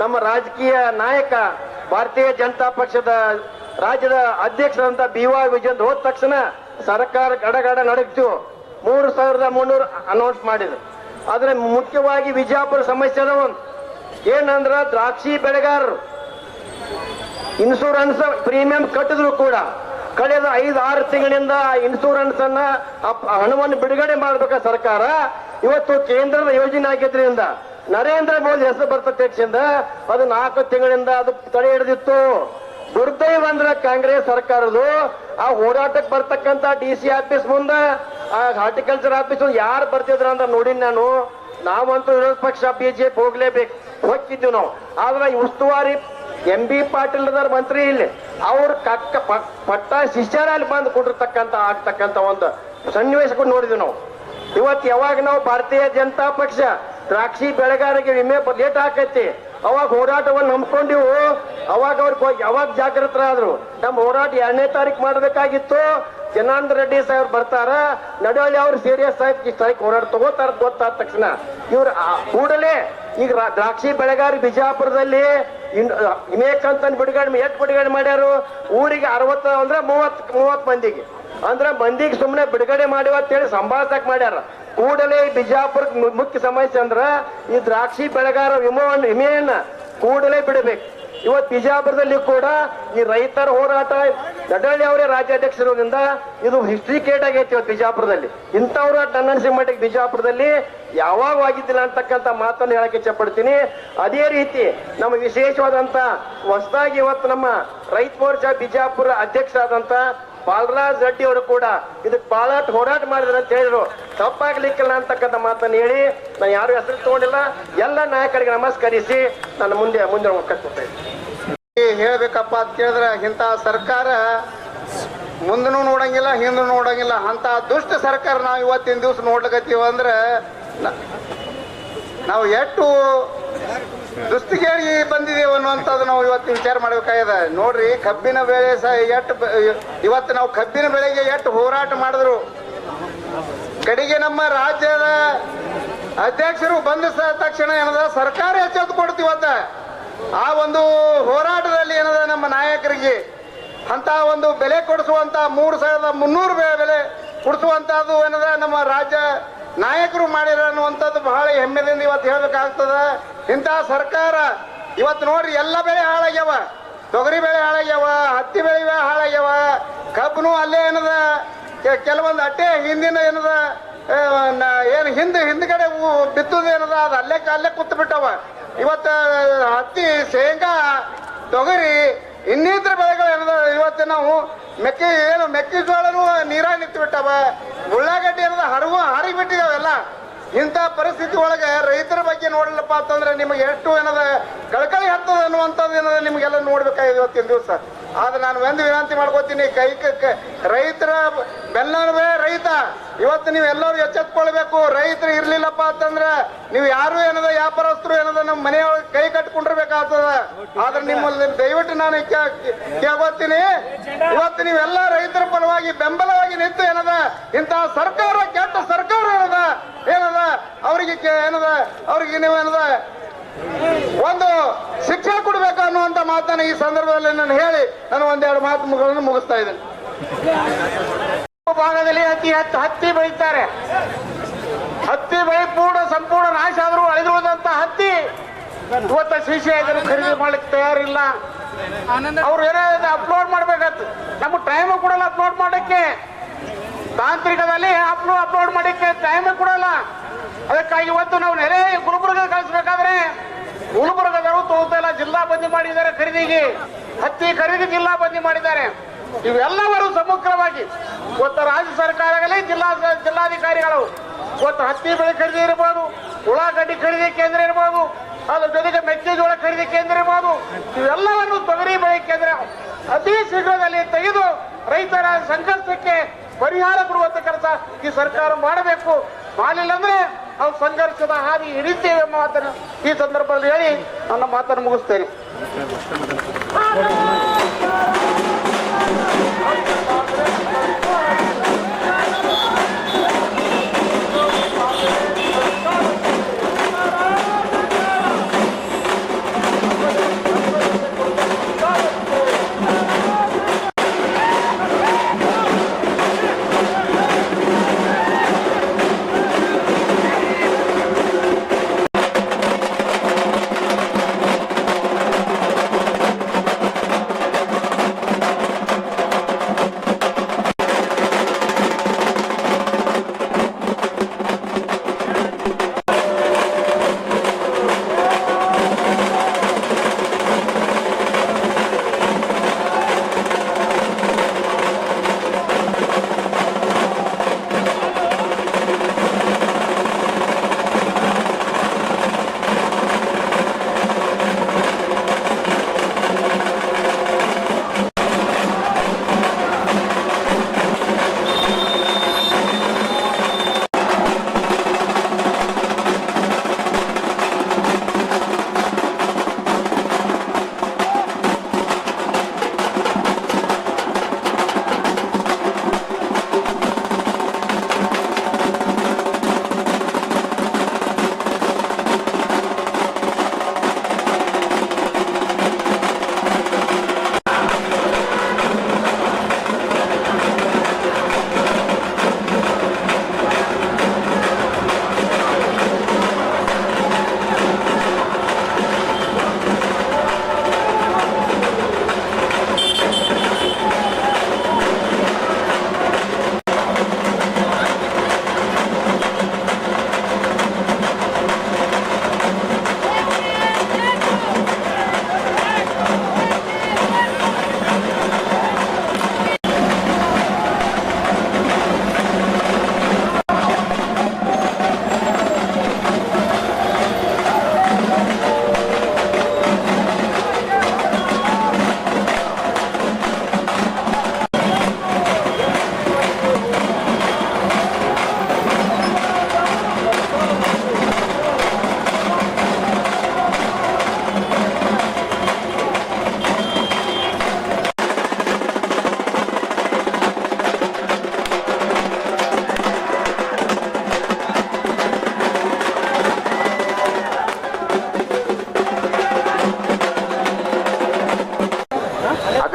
ನಮ್ಮ ರಾಜಕೀಯ ನಾಯಕ, ಭಾರತೀಯ ಜನತಾ ಪಕ್ಷದ ರಾಜ್ಯದ ಅಧ್ಯಕ್ಷರಂತ ಬಿ ವೈ ವಿಜಯಂತ್ ಹೋದ ತಕ್ಷಣ ಸರ್ಕಾರ ಗಡಗಡ ನಡೆಯಿತು ಮೂರು ಸಾವಿರದ ಮುನ್ನೂರು ಅನೌನ್ಸ್ ಮಾಡಿದ್ರು. ಆದ್ರೆ ಮುಖ್ಯವಾಗಿ ವಿಜಯಪುರ ಸಮಸ್ಯೆ ಒಂದು. ಏನಂದ್ರ ದ್ರಾಕ್ಷಿ ಬೆಳೆಗಾರರು. ಇನ್ಶೂರೆನ್ಸ್ ಪ್ರೀಮಿಯಂ ಕಟ್ಟಿದ್ರು ಕೂಡ. ಕಳೆದ ಐದು, ಆರು ತಿಂಗಳಿಂದ ಇನ್ಶೂರೆನ್ಸ್ ಅನ್ನ ಹಣವನ್ನು ಬಿಡುಗಡೆ ಮಾಡಬೇಕ ಸರ್ಕಾರ? ಇವತ್ತು ಕೇಂದ್ರದ ಯೋಜನೆ ಆಗಿದ್ರಿಂದ. ನರೇಂದ್ರ ಮೋದಿ ಹೆಸರು ಬರ್ತಕ್ಷಿಂದ ಅದು ನಾಲ್ಕು ತಿಂಗಳಿಂದ ಅದು ತಡೆ ಹಿಡಿದಿತ್ತು. ದುರ್ದೈವ ಅಂದ್ರೆ ಕಾಂಗ್ರೆಸ್ ಸರ್ಕಾರದು ಆ ಹೋರಾಟಕ್ಕೆ ಬರ್ತಕ್ಕಂತ ಡಿ ಸಿ ಆಫೀಸ್ ಮುಂದೆ, ಆ ಹಾರ್ಟಿಕಲ್ಚರ್ ಆಫೀಸ್ ಯಾರು ಬರ್ತಿದ್ರ ಅಂತ ನೋಡಿ ನಾನು. ನಾವಂತೂ ವಿರೋಧ ಪಕ್ಷ, ಬಿಜೆಪಿ ಹೋಗ್ಲೇಬೇಕು. ಹೋಗಿದ್ದೀವಿ ನಾವು. ಆದ್ರೆ ಉಸ್ತುವಾರಿ ಎಂ ಬಿ ಪಾಟೀಲ್ ಮಂತ್ರಿ ಇಲ್ಲಿ. ಅವ್ರ ಕಕ್ಕ ಪಟ್ಟ ಶಿಷ್ಯರಲ್ಲಿ ಬಂದು ಕೊಟ್ಟಿರ್ತಕ್ಕಂಥ ಆಗ್ತಕ್ಕಂಥ ಒಂದು ಸನ್ನಿವೇಶಕ್ಕೂ ನೋಡಿದ್ವಿ ನಾವು. ಇವತ್ತು ಯಾವಾಗ ನಾವು ಭಾರತೀಯ ಜನತಾ ಪಕ್ಷ ದ್ರಾಕ್ಷಿ ಬೆಳೆಗಾರಿಗೆ ವಿಮೆ ಲೇಟ್ ಹಾಕೈತಿ ಅವಾಗ ಹೋರಾಟವನ್ನು ನಂಬ್ಕೊಂಡಿವು. ಅವಾಗ ಅವ್ರಿಗೆ ಯಾವಾಗ ಜಾಗೃತರಾದ್ರು. ನಮ್ಮ ಹೋರಾಟ ಎರಡನೇ ತಾರೀಕು ಮಾಡಬೇಕಾಗಿತ್ತು. ಜನಾನಂದ ರೆಡ್ಡಿ ಸಾಹೇಬ್ ಬರ್ತಾರ. ನಡುವಳ್ಳಿ ಅವ್ರು ಸೀರಿಯಸ್ ಆಗಿ ಸ್ಟ್ರೈಕ್ ಹೋರಾಟ ತಗೋತಾರ ಗೊತ್ತಾದ ತಕ್ಷಣ. ಇವ್ರು ಕೂಡಲೇ ಈಗ ದ್ರಾಕ್ಷಿ ಬೆಳೆಗಾರ ಬಿಜಾಪುರದಲ್ಲಿ ಇಮೇಕಂತನ್ ಇಮೇಕಂತ ಬಿಡುಗಡೆ ಎಷ್ಟು ಬಿಡುಗಡೆ ಮಾಡ್ಯಾರು. ಊರಿಗೆ ಅರವತ್ತು ಅಂದ್ರೆ ಮೂವತ್ ಮೂವತ್ ಮಂದಿಗೆ. ಅಂದ್ರೆ ಮಂದಿಗೆ ಸುಮ್ಮನೆ ಬಿಡುಗಡೆ ಮಾಡಿವ ಅಂತೇಳಿ ಸಂಭಾಷಕ್ ಮಾಡ್ಯಾರ. ಕೂಡಲೇ ಬಿಜಾಪುರ ಮುಖ್ಯ ಸಮಸ್ಯೆ ಅಂದ್ರ ಈ ದ್ರಾಕ್ಷಿ ಬೆಳೆಗಾರ ವಿಮೆಯನ್ನು ವಿಮೆಯನ್ನ ಕೂಡಲೇ ಬಿಡಬೇಕು. ಇವತ್ತು ಬಿಜಾಪುರದಲ್ಲಿ ಕೂಡ ಈ ರೈತರ ಹೋರಾಟ ದಡ್ಡಹಳ್ಳಿ ಅವರೇ ರಾಜ್ಯಾಧ್ಯಕ್ಷರೋದ್ರಿಂದ ಇದು ಹಿಸ್ಟ್ರಿ ಕೇಟ್ ಆಗೈತಿ ಇವತ್ತು ಬಿಜಾಪುರದಲ್ಲಿ. ಇಂಥ ಹೋರಾಟ ನನ್ನ ಮಟ್ಟಿಗೆ ಬಿಜಾಪುರದಲ್ಲಿ ಯಾವಾಗ ಆಗಿದ್ದಿಲ್ಲ ಅಂತಕ್ಕಂಥ ಮಾತನ್ನು ಹೇಳಕ್ಕೆ ಇಚ್ಛಪಡ್ತೀನಿ. ಅದೇ ರೀತಿ ನಮ್ಮ ವಿಶೇಷವಾದಂತ ಹೊಸದಾಗಿ ಇವತ್ತು ನಮ್ಮ ರೈತ ಮೋರ್ಚಾ ಬಿಜಾಪುರ ಅಧ್ಯಕ್ಷರಾದಂತ ಬಾಲರಾಜ್ ರೆಡ್ಡಿ ಅವರು ಕೂಡ ಇದಕ್ಕೆ ಬಹಳ ಹೋರಾಟ ಮಾಡಿದ್ರು ಅಂತ ಹೇಳಿದ್ರು. ತಪ್ಪಾಗ್ಲಿಕ್ಕಿಲ್ಲ ಅಂತಕ್ಕಂಥ ಮಾತನ್ನು ಹೇಳಿ, ನಾನು ಯಾರು ಹೆಸರು ತಗೊಂಡಿಲ್ಲ. ಎಲ್ಲ ನಾಯಕರಿಗೆ ನಮಸ್ಕರಿಸಿ ನಾನು ಮುಂದೆ ಮುಂದೆ ಇದ್ದೀನಿ. ಹೇಳ್ಬೇಕಪ್ಪ ಅಂತ ಕೇಳಿದ್ರೆ ಇಂಥ ಸರ್ಕಾರ ಮುಂದೂ ನೋಡಂಗಿಲ್ಲ, ಹಿಂದೂ ನೋಡಂಗಿಲ್ಲ. ಅಂತ ದುಷ್ಟ ಸರ್ಕಾರ ನಾವು ಇವತ್ತಿನ ದಿವಸ ನೋಡ್ಲಿಕತ್ತೀವಿ ಅಂದ್ರೆ ನಾವು ಎಷ್ಟು ದುಸ್ತಿಗೇಡಿ ಬಂದಿದ್ದೇವೆ ಅನ್ನುವಂಥದ್ದು ನಾವು ಇವತ್ತು ವಿಚಾರ ಮಾಡಬೇಕಾಗಿದೆ. ನೋಡ್ರಿ, ಕಬ್ಬಿನ ಬೆಳೆ ಸಹ ಎಷ್ಟು ಇವತ್ತು ನಾವು ಕಬ್ಬಿನ ಬೆಳೆಗೆ ಎಷ್ಟು ಹೋರಾಟ ಮಾಡಿದ್ರು. ಕಡೆಗೆ ನಮ್ಮ ರಾಜ್ಯದ ಅಧ್ಯಕ್ಷರು ಬಂದ ತಕ್ಷಣ ಏನದ, ಸರ್ಕಾರ ಎಚ್ಚೆತ್ತು ಕೊಡ್ತೀವತ್ತ ಆ ಒಂದು ಹೋರಾಟದಲ್ಲಿ ಏನದ, ನಮ್ಮ ನಾಯಕರಿಗೆ ಅಂತ ಒಂದು ಬೆಲೆ ಕೊಡಿಸುವಂತ ಮೂರು ಸಾವಿರದ ಮುನ್ನೂರು ಬೆಲೆ ಕೊಡಿಸುವಂತಹದ್ದು ಏನದ, ನಮ್ಮ ರಾಜ್ಯ ನಾಯಕರು ಮಾಡಿರ ಅನ್ನುವಂಥದ್ದು ಬಹಳ ಹೆಮ್ಮೆದಿಂದ ಇವತ್ತು ಹೇಳ್ಬೇಕಾಗ್ತದ. ಇಂತಹ ಸರ್ಕಾರ ಇವತ್ತು ನೋಡ್ರಿ ಎಲ್ಲ ಬೆಳೆ ಹಾಳಾಗ್ಯಾವ. ತೊಗರಿ ಬೆಳೆ ಹಾಳಾಗ್ಯಾವ, ಹತ್ತಿ ಬೆಳೆ ಹಾಳಾಗ್ಯಾವ. ಕಬ್ಬನು ಅಲ್ಲೇ ಏನದ? ಕೆಲವೊಂದು ಅಟ್ಟೆ ಹಿಂದಿನ ಏನದ? ಏನು ಹಿಂದೆ ಹಿಂದ್ಗಡೆ ಏನದ? ಅದು ಅಲ್ಲೇ ಅಲ್ಲೇ ಕೂತ್ ಬಿಟ್ಟವ ಇವತ್ತು, ಹತ್ತಿ, ಶೇಂಗಾ, ತೊಗರಿ ಇನ್ನಿತರ ಬೆಳೆಗಳು ಏನದ ಇವತ್ತು ನಾವು ಮೆಕ್ಕೆ ಏನು ಮೆಕ್ಕೆಜೋಳನು ನೀರಾಗಿ ನಿಂತು ಬಿಟ್ಟವ ಉಳ್ಳಾಗಡ್ಡಿ ಏನದ ಹರಗು ಹಾರಿ ಬಿಟ್ಟಿದಾವೆಲ್ಲ ಇಂಥ ಪರಿಸ್ಥಿತಿ ಒಳಗೆ ರೈತರ ಬಗ್ಗೆ ನೋಡಲಪ್ಪ ಅಂತಂದ್ರೆ ನಿಮಗೆ ಎಷ್ಟು ಏನದ ಕಳಕಳಿ ಹತ್ತದ ಅನ್ನುವಂಥದ್ದು ಏನದ ನಿಮಗೆಲ್ಲ ನೋಡ್ಬೇಕಾಗಿದೆ ಇವತ್ತಿನ ದಿವಸ. ಆದ್ರೆ ನಾನು ಒಂದು ವಿನಂತಿ ಮಾಡ್ಕೋತೀನಿ, ಕೈ ರೈತರ ಬೆಲ್ಲವೇ ರೈತ. ಇವತ್ತು ನೀವು ಎಲ್ಲರೂ ಎಚ್ಚೆತ್ಕೊಳ್ಬೇಕು. ರೈತರು ಇರ್ಲಿಲ್ಲಪ್ಪ ಅಂತಂದ್ರೆ ನೀವು ಯಾರು ಏನದ, ವ್ಯಾಪಾರಸ್ಥರು ಏನದ, ನಮ್ಮ ಮನೆಯೊಳಗೆ ಕೈ ಕಟ್ಕೊಂಡಿರ್ಬೇಕಾಗ್ತದ. ಆದ್ರೆ ನಿಮ್ಮಲ್ಲಿ ದಯವಿಟ್ಟು ನಾನು ಕೇಳ್ಕೊತೀನಿ ಇವತ್ತು ನೀವೆಲ್ಲ ರೈತರ ಪರವಾಗಿ ಬೆಂಬಲವಾಗಿ ನಿಂತು ಏನದ ಇಂತಹ ಸರ್ಕಾರ, ಕೆಟ್ಟ ಸರ್ಕಾರ ಏನದ ಏನದ, ಅವರಿಗೆ ಏನದ, ಅವ್ರಿಗೆ ನೀವು ಏನದ, ಒಂದು ಶಿಕ್ಷೆ ಕೊಡ್ಬೇಕು ಅನ್ನುವಂತ ಮಾತನ್ನ ಈ ಸಂದರ್ಭದಲ್ಲಿ ನಾನು ಹೇಳಿ, ನಾನು ಒಂದೆರಡು ಮಾತುಗಳನ್ನು ಮುಗಿಸ್ತಾ ಇದ್ದೇನೆ. ಭಾಗದಲ್ಲಿ ಅತಿ ಹೆಚ್ಚು ಹತ್ತಿ ಬೆಳೀತಾರೆ. ಹತ್ತಿ ಬೆಳೆ ಪೂರ್ಣ ಸಂಪೂರ್ಣ ನಾಶ ಆದರೂ ಅಳಿದಿರುವುದಂತ ಹತ್ತಿ ಇವತ್ತ ಶಿಶಿ ಇದನ್ನು ಖರೀದಿ ಮಾಡ್ಲಿಕ್ಕೆ ತಯಾರಿಲ್ಲ. ಅವ್ರು ಏನೇ ಅಪ್ಲೋಡ್ ಮಾಡ್ಬೇಕಂತ. ನಮ್ಗೆ ಟೈಮ್ ಕೊಡಲ್ಲ ಅಪ್ಲೋಡ್ ಮಾಡಕ್ಕೆ ತಾಂತ್ರಿಕದಲ್ಲಿ ಅಪ್ಲೋಡ್ ಅಪ್ಲೋಡ್ ಮಾಡಕ್ಕೆ ಟೈಮ್ ಕೊಡಲ್ಲ ಅದಕ್ಕಾಗಿ ಇವತ್ತು ನಾವು ನೆರೆ ಗುಲ್ಬರ್ಗ ಕಳಿಸ್ಬೇಕಾದ್ರೆ ಗುಲ್ಬರ್ಗದವರು ಇಲ್ಲ. ಜಿಲ್ಲಾ ಬಂದಿ ಮಾಡಿದ್ದಾರೆ ಖರೀದಿಗೆ. ಹತ್ತಿ ಖರೀದಿ ಜಿಲ್ಲಾ ಬಂದಿ ಮಾಡಿದ್ದಾರೆ. ಇವೆಲ್ಲವರು ಸಮಗ್ರವಾಗಿ ಇವತ್ತು ರಾಜ್ಯ ಸರ್ಕಾರಗಳೇ ಜಿಲ್ಲಾ ಜಿಲ್ಲಾಧಿಕಾರಿಗಳು. ಇವತ್ತು ಹತ್ತಿ ಬೆಳೆ ಖರೀದಿ ಇರ್ಬೋದು, ಉಳ್ಳಾಗಡ್ಡಿ ಖರೀದಿ ಕೇಂದ್ರ ಇರ್ಬೋದು, ಅದ್ರ ಜೊತೆಗೆ ಮೆಕ್ಕೆಜೋಳ ಖರೀದಿ ಕೇಂದ್ರ ಇರ್ಬೋದು. ಇವೆಲ್ಲವನ್ನು ತೊಗರಿ ಬೆಳೆ ಕೇಂದ್ರ ಅತಿ ಶೀಘ್ರದಲ್ಲಿ ತೆಗೆದು ರೈತರ ಸಂಕಷ್ಟಕ್ಕೆ ಪರಿಹಾರ ಕೊಡುವಂತ ಕೆಲಸ ಈ ಸರ್ಕಾರ ಮಾಡಬೇಕು. ಮಾಡಲಿಲ್ಲ ಅಂದ್ರೆ ನಾವು ಸಂಘರ್ಷದ ಹಾದಿ ಹಿಡಿತೇವೆ ಎಂಬ ಮಾತನ್ನು ಈ ಸಂದರ್ಭದಲ್ಲಿ ಹೇಳಿ ನನ್ನ ಮಾತನ್ನು ಮುಗಿಸ್ತೇನೆ. 아,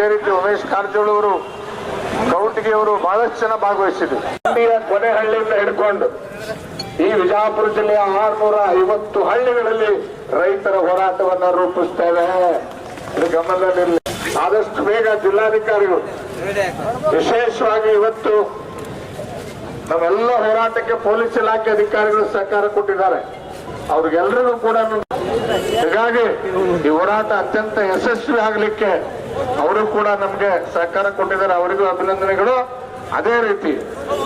ಅದೇ ರೀತಿ ಉಮೇಶ್ ಕಾರಜೋಳ ಅವರು ಕೌಟಿಗೆ ಅವರು ಬಹಳಷ್ಟು ಜನ ಭಾಗವಹಿಸಿದ್ರು. ಕೊನೆ ಹಳ್ಳಿಯಿಂದ ಹಿಡ್ಕೊಂಡು ಈ ವಿಜಾಪುರ ಜಿಲ್ಲೆಯ ಆರ್ನೂರ ಐವತ್ತು ಹಳ್ಳಿಗಳಲ್ಲಿ ರೈತರ ಹೋರಾಟವನ್ನ ರೂಪಿಸ್ತೇವೆ. ಗಮನದಲ್ಲಿರಲಿ ಆದಷ್ಟು ಬೇಗ ಜಿಲ್ಲಾಧಿಕಾರಿಗಳು ವಿಶೇಷವಾಗಿ ಇವತ್ತು ನಾವೆಲ್ಲ ಹೋರಾಟಕ್ಕೆ ಪೊಲೀಸ್ ಇಲಾಖೆ ಅಧಿಕಾರಿಗಳು ಸಹಕಾರ ಕೊಟ್ಟಿದ್ದಾರೆ. ಅವ್ರಿಗೆಲ್ಲರಿಗೂ ಕೂಡ ಹೀಗಾಗಿ ಈ ಹೋರಾಟ ಅತ್ಯಂತ ಯಶಸ್ವಿ ಆಗಲಿಕ್ಕೆ ಅವರು ಕೂಡ ನಮ್ಗೆ ಸಹಕಾರ ಕೊಟ್ಟಿದ್ದಾರೆ, ಅವರಿಗೂ ಅಭಿನಂದನೆಗಳು. ಅದೇ ರೀತಿ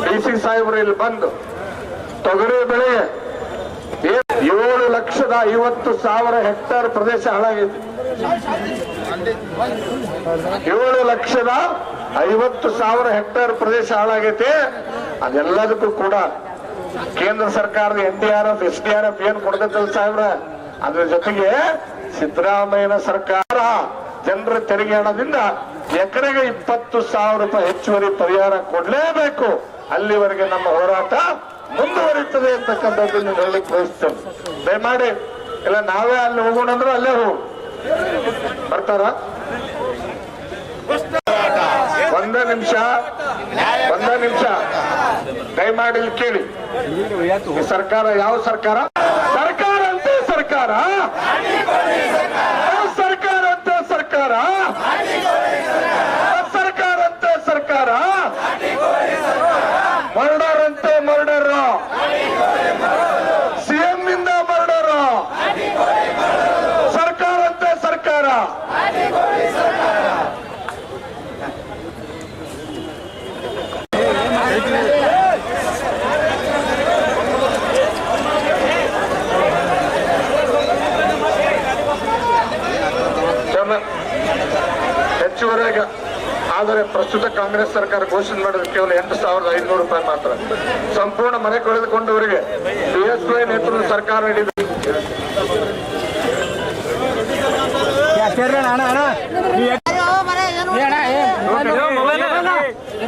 ಡಿ ಸಿ ಸಾಹೇಬರು ಇಲ್ಲಿ ಬಂದು ತೊಗರಿ ಬೆಳೆ ಏಳು ಲಕ್ಷದ ಐವತ್ತು ಸಾವಿರ ಹೆಕ್ಟೇರ್ ಪ್ರದೇಶ ಹಾಳಾಗಿದೆ. ಏಳು ಲಕ್ಷದ ಐವತ್ತು ಸಾವಿರ ಹೆಕ್ಟೇರ್ ಪ್ರದೇಶ ಹಾಳಾಗೈತಿ. ಅದೆಲ್ಲದಕ್ಕೂ ಕೂಡ ಕೇಂದ್ರ ಸರ್ಕಾರದ N D R F, S D R F ಏನ್ ಕೊಡ್ತೈತಲ್ಲ ಸಾಹೇಬ್ರ? ಅದ್ರ ಜೊತೆಗೆ ಸಿದ್ದರಾಮಯ್ಯನ ಸರ್ಕಾರ ಜನರ ತೆರಿಗೆ ಹಣದಿಂದ ಎಕರೆಗೆ ಇಪ್ಪತ್ತು ಸಾವಿರ ರೂಪಾಯಿ ಹೆಚ್ಚುವರಿ ಪರಿಹಾರ ಕೊಡಲೇಬೇಕು. ಅಲ್ಲಿವರೆಗೆ ನಮ್ಮ ಹೋರಾಟ ಮುಂದುವರಿಯುತ್ತದೆ ಅಂತಕ್ಕಂಥದ್ದನ್ನು ಹೇಳಲಿಕ್ಕೆ ಬಯಸ್ತೇನೆ. ದಯಮಾಡಿ, ಇಲ್ಲ, ನಾವೇ ಅಲ್ಲಿ ಹೋಗೋಣ ಅಂದ್ರೆ ಅಲ್ಲೇ ಹೋಗು. ಬರ್ತಾರ? ಒಂದೇ ನಿಮಿಷ ಒಂದೇ ನಿಮಿಷ. ದಯಮಾಡಿ ಕೇಳಿ. ಸರ್ಕಾರ ಯಾವ ಸರ್ಕಾರ? ಸರ್ಕಾರ ಅಂತ ಸರ್ಕಾರ ಯಾವ ಸರ್ಕಾರ ಅಂತ ಸರ್ಕಾರ ಯಾವ ಸರ್ಕಾರ ಅಂತ ಸರ್ಕಾರ ಮರ್ಡರ್ ಅಂತ ಮರ್ಡರ್ ಸಿಎಂ ಇಂದ ಮರ್ಡರ್ ಸರ್ಕಾರ ಅಂತ ಸರ್ಕಾರ ಜನ ಹೆಚ್ಚುವರಿಯಾಗಿ ಆದರೆ ಪ್ರಸ್ತುತ ಕಾಂಗ್ರೆಸ್ ಸರ್ಕಾರ ಘೋಷಣೆ ಮಾಡಿದ ಕೇವಲ ಎಂಟು ಸಾವಿರದ ಐದುನೂರು ರೂಪಾಯಿ ಮಾತ್ರ ಸಂಪೂರ್ಣ ಮನೆ ಕಳೆದುಕೊಂಡವರಿಗೆ ಬಿಎಸ್ವೈ ನೇತೃತ್ವದ ಸರ್ಕಾರ ನೀಡಿದೆ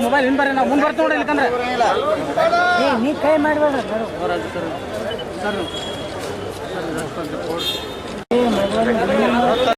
ಮೊಬೈಲ್ ಹಿಂದ್ ಬರ್ರಿ ನಾವು ಮುಂದೆ ಬರ್ತೀವಿ ನೋಡಿ ಇಲ್ಕಂದ್ರೆ ನೀ ಕೈ ಮಾಡ್ಬೇಡ ಏ